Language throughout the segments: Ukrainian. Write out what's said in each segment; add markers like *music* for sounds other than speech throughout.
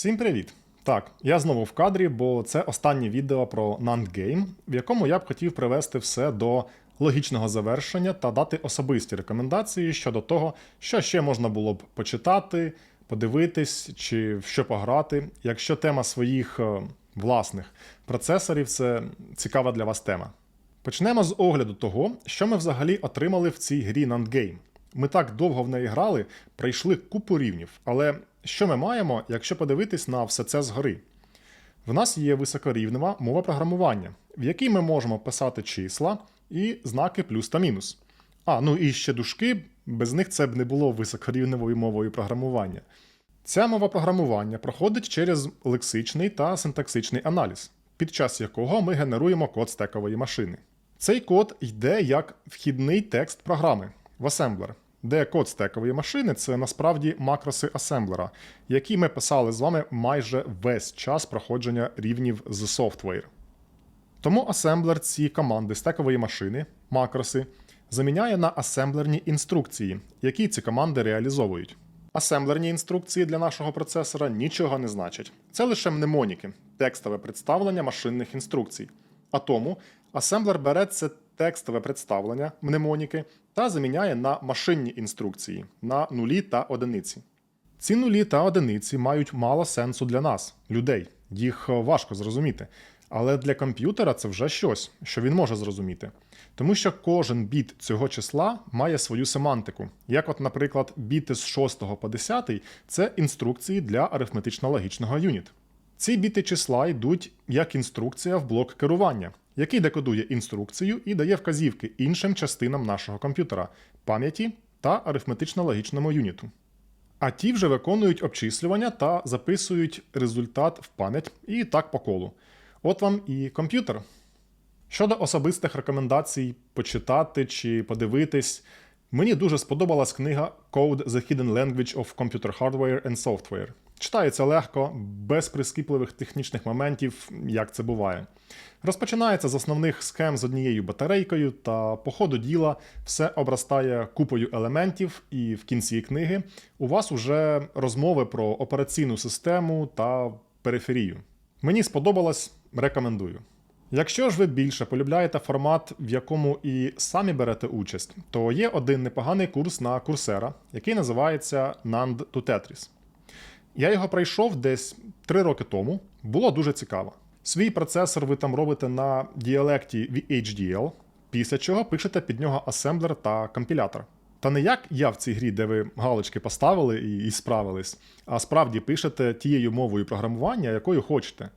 Всім привіт! Так, я знову в кадрі, бо це останнє відео про NAND Game, в якому я б хотів привести все до логічного завершення та дати особисті рекомендації щодо того, що ще можна було б почитати, подивитись чи в що пограти, якщо тема своїх е, власних процесорів це цікава для вас тема. Почнемо з огляду того, що ми взагалі отримали в цій грі NAND Game. Ми так довго в неї грали, пройшли купу рівнів. Але що ми маємо, якщо подивитись на все це згори? В нас є високорівнева мова програмування, в якій ми можемо писати числа і знаки плюс та мінус. А, ну і ще дужки, без них це б не було високорівневою мовою програмування. Ця мова програмування проходить через лексичний та синтаксичний аналіз, під час якого ми генеруємо код стекової машини. Цей код йде як вхідний текст програми в асемблер, де код стекової машини це насправді макроси асемблера, які ми писали з вами майже весь час проходження рівнів з Software. Тому асемблер ці команди стекової машини, макроси, заміняє на асемблерні інструкції, які ці команди реалізовують. Асемблерні інструкції для нашого процесора нічого не значать. Це лише мнемоніки, текстове представлення машинних інструкцій. А тому асемблер бере це текстове представлення мнемоніки та заміняє на машинні інструкції на нулі та одиниці. Ці нулі та одиниці мають мало сенсу для нас, людей. Їх е, важко зрозуміти. Але для комп'ютера це вже щось, що він може зрозуміти. Тому що кожен біт цього числа має свою семантику. Як, от, наприклад, біти з 6 по 10 це інструкції для арифметично-логічного юніт. Ці біти числа йдуть як інструкція в блок керування, який декодує інструкцію і дає вказівки іншим частинам нашого комп'ютера пам'яті та арифметично-логічному юніту. А ті вже виконують обчислювання та записують результат в пам'ять і так по колу. От вам і комп'ютер. Щодо особистих рекомендацій почитати чи подивитись, мені дуже сподобалась книга Code The Hidden Language of Computer Hardware and Software. Читається легко, без прискіпливих технічних моментів, як це буває. Розпочинається з основних схем з однією батарейкою, та по ходу діла все обростає купою елементів, і в кінці книги у вас уже розмови про операційну систему та периферію. Мені сподобалось, рекомендую. Якщо ж ви більше полюбляєте формат, в якому і самі берете участь, то є один непоганий курс на курсера, який називається NAND to Tetris. Я його пройшов десь 3 роки тому, було дуже цікаво. Свій процесор ви там робите на діалекті VHDL, після чого пишете під нього асемблер та компілятор. Та не як я в цій грі, де ви галочки поставили і, і справились, а справді пишете тією мовою програмування, якою хочете.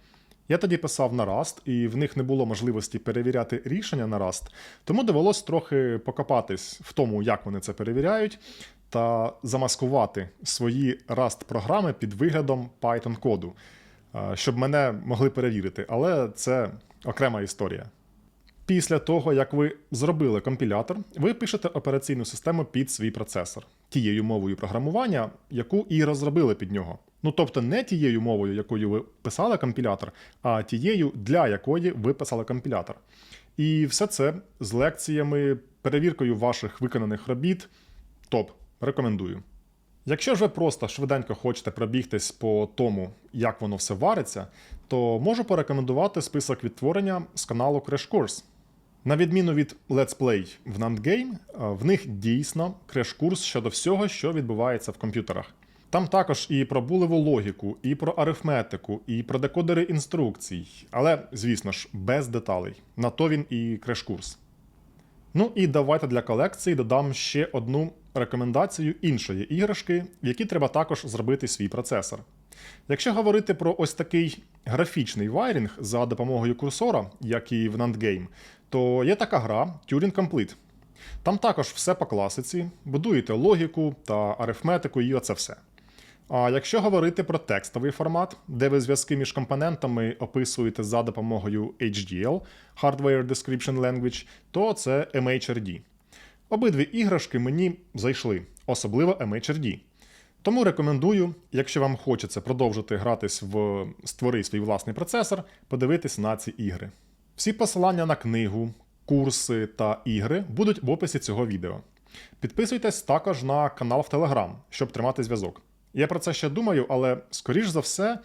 Я тоді писав на Rust, і в них не було можливості перевіряти рішення на Rust, тому довелось трохи покопатись в тому, як вони це перевіряють, та замаскувати свої Rust програми під виглядом Python коду, е, щоб мене могли перевірити. Але це окрема історія. Після того, як ви зробили компілятор, ви пишете операційну систему під свій процесор тією мовою програмування, яку і розробили під нього. Ну тобто не тією мовою, якою ви писали компілятор, а тією, для якої ви писали компілятор. І все це з лекціями, перевіркою ваших виконаних робіт. Топ, рекомендую. Якщо ж ви просто швиденько хочете пробігтись по тому, як воно все вариться, то можу порекомендувати список відтворення з каналу Crash Course. На відміну від Let's Play в NAND Game, е, в них дійсно креш-курс щодо всього, що відбувається в комп'ютерах. Там також і про булеву логіку, і про арифметику, і про декодери інструкцій, але, звісно ж, без деталей. На то він і креш-курс. Ну і давайте для колекції додам ще одну рекомендацію іншої іграшки, в якій треба також зробити свій процесор. Якщо говорити про ось такий графічний вайрінг за допомогою курсора, як і в NAND Game, то є така гра Turing Complete. Там також все по класиці, будуєте логіку та арифметику і оце все. А якщо говорити про текстовий формат, де ви зв'язки між компонентами описуєте за допомогою HDL Hardware Description Language, то це MHRD. Обидві іграшки мені зайшли, особливо MHRD. Тому рекомендую, якщо вам хочеться продовжити гратись в створи свій власний процесор, подивитись на ці ігри. Всі посилання на книгу, курси та ігри будуть в описі цього відео. Підписуйтесь також на канал в Telegram, щоб тримати зв'язок. Я про це ще думаю, але скоріш за все,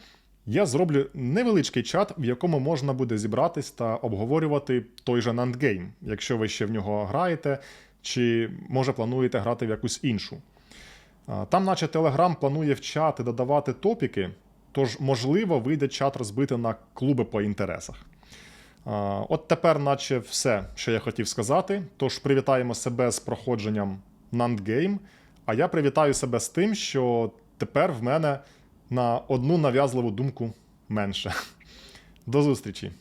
я зроблю невеличкий чат, в якому можна буде зібратись та обговорювати той же Nandgame, якщо ви ще в нього граєте, чи може плануєте грати в якусь іншу. Там, наче Telegram планує в чати додавати топіки, тож, можливо, вийде чат розбити на клуби по інтересах. От тепер, наче, все, що я хотів сказати. Тож привітаємо себе з проходженням Nandgame, а я привітаю себе з тим, що тепер в мене на одну нав'язливу думку менше. *laughs* До зустрічі!